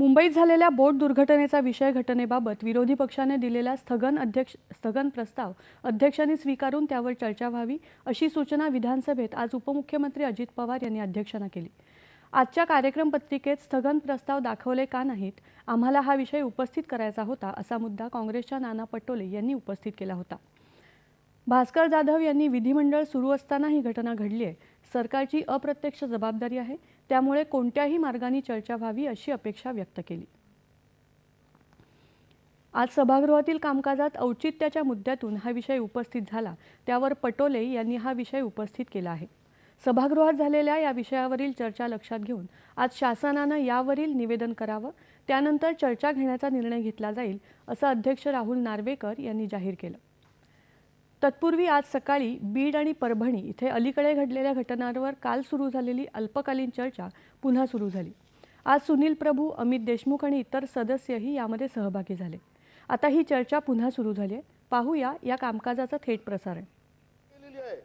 मुंबईत झालेल्या बोट दुर्घटनेचा विषय घटनेबाबत विरोधी पक्षाने दिलेला स्थगन अध्यक्ष स्थगन प्रस्ताव अध्यक्षांनी स्वीकारून त्यावर चर्चा व्हावी अशी सूचना विधानसभेत आज उपमुख्यमंत्री अजित पवार यांनी अध्यक्षांना केली. आजच्या कार्यक्रम पत्रिकेत स्थगन प्रस्ताव दाखवले का नाहीत आम्हाला हा विषय उपस्थित करायचा होता असा मुद्दा काँग्रेसच्या नाना पटोले यांनी उपस्थित केला होता. भास्कर जाधव यांनी विधिमंडळ सुरू असताना ही घटना घडली आहे सरकारची अप्रत्यक्ष जबाबदारी आहे. त्यामुळे कोणत्याही मार्गाने चर्चा व्हावी अशी अपेक्षा व्यक्त केली. आज सभागृहातील कामकाजात औचित्याच्या मुद्द्यातून हा विषय उपस्थित झाला. त्यावर पटोले यांनी हा विषय उपस्थित केला आहे. सभागृहात झालेल्या या विषयावरील चर्चा लक्षात घेऊन आज शासनानं यावरील निवेदन करावं त्यानंतर चर्चा घेण्याचा निर्णय घेतला जाईल असं अध्यक्ष राहुल नार्वेकर यांनी जाहीर केलं. तत्पूर्वी आज सकाळी बीड आणि परभणी इथे अलीकडे घडलेल्या घटनांवर काल सुरू झालेली अल्पकालीन चर्चा पुन्हा सुरू झाली. आज सुनील प्रभू अमित देशमुख आणि इतर सदस्यही यामध्ये सहभागी झाले. आता ही चर्चा पुन्हा सुरू झाली आहे. पाहूया या कामकाजाचं थेट प्रसारण. आहे.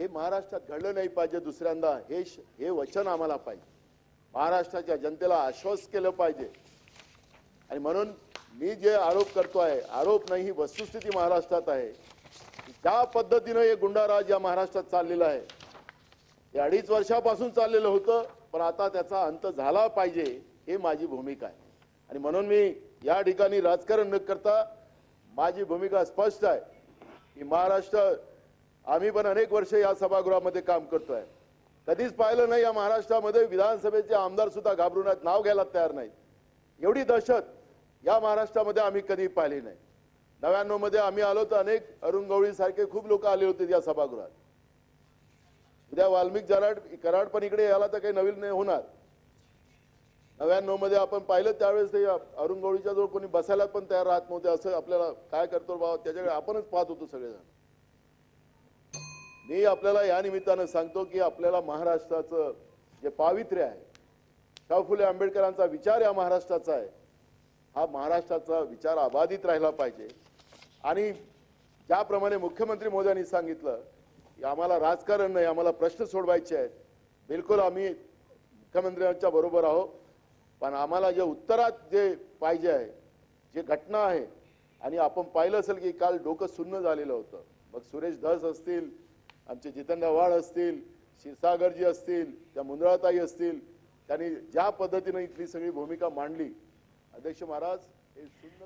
हे महाराष्ट्रात घडलं नाही पाहिजे दुसऱ्यांदा. हे हे वचन आम्हाला पाहिजे. महाराष्ट्राच्या जनतेला आश्वास केलं पाहिजे. आणि म्हणून मी जे आरोप करतो आहे आरोप नाही ही वस्तुस्थिती महाराष्ट्रात आहे. ज्या पद्धतीनं हे गुंडाराज या महाराष्ट्रात चाललेलं आहे हे अडीच वर्षापासून चाललेलं होतं पण आता त्याचा अंत झाला पाहिजे हे माझी भूमिका आहे. आणि म्हणून मी या ठिकाणी राजकारण न करता माझी भूमिका स्पष्ट आहे की महाराष्ट्र आम्ही पण अनेक वर्ष या सभागृहामध्ये काम करतोय. कधीच पाहिलं नाही या महाराष्ट्रामध्ये विधानसभेचे आमदार सुद्धा घाबरून आहेत, नाव घ्यायला तयार नाहीत. एवढी दहशत या महाराष्ट्रामध्ये आम्ही कधी पाहिले नाही. नव्याण्णवमध्ये आम्ही आलो तर अनेक अरुण गवळी सारखे खूप लोक आले होते या सभागृहात. उद्या वाल्मिक जराड कराड पण इकडे याला तर काही नवीन नाही होणार. नव्याण्णवमध्ये आपण पाहिलं त्यावेळेस ते अरुण गवळीच्या जवळ कोणी बसायला पण तयार राहत नव्हते. असं आपल्याला काय करतो बाबा त्याच्याकडे आपणच पाहत होतो सगळेजण. मी आपल्याला या निमित्तानं सांगतो की आपल्याला महाराष्ट्राचं जे पावित्र्य आहे शाहू फुले आंबेडकरांचा विचार या महाराष्ट्राचा आहे. हा महाराष्ट्राचा विचार अबाधित राहिला पाहिजे. आणि ज्याप्रमाणे मुख्यमंत्री मोदयांनी सांगितलं की आम्हाला राजकारण नाही आम्हाला प्रश्न सोडवायचे आहेत. बिलकुल आम्ही मुख्यमंत्र्यांच्या बरोबर आहोत. पण आम्हाला जे उत्तरात जे पाहिजे आहे जे घटना आहे आणि आपण पाहिलं असेल की काल डोकं सुन्न झालेलं होतं. मग सुरेश धस असतील आमचे जितन वाड असतील क्षीरसागरजी असतील त्या मुंद्राताई असतील त्यांनी ज्या पद्धतीनं इथली सगळी भूमिका मांडली अध्यक्ष महाराज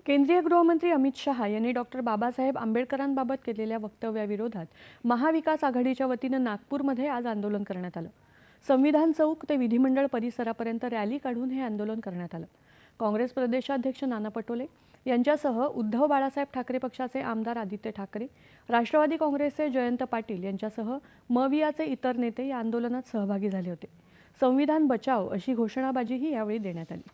केंद्रीय गृहमंत्री अमित शहा यांनी डॉक्टर बाबासाहेब आंबेडकरांबाबत केलेल्या वक्तव्याविरोधात महाविकास आघाडीच्या वतीनं नागपूरमध्ये आज आंदोलन करण्यात आलं. संविधान चौक ते विधिमंडळ परिसरापर्यंत रॅली काढून हे आंदोलन करण्यात आलं. काँग्रेस प्रदेशाध्यक्ष नाना पटोले यांच्यासह उद्धव बाळासाहेब ठाकरे पक्षाचे आमदार आदित्य ठाकरे राष्ट्रवादी काँग्रेसचे जयंत पाटील यांच्यासह मवियाचे इतर नेते या आंदोलनात सहभागी झाले होते. संविधान बचाव अशी घोषणाबाजीही यावेळी देण्यात आली.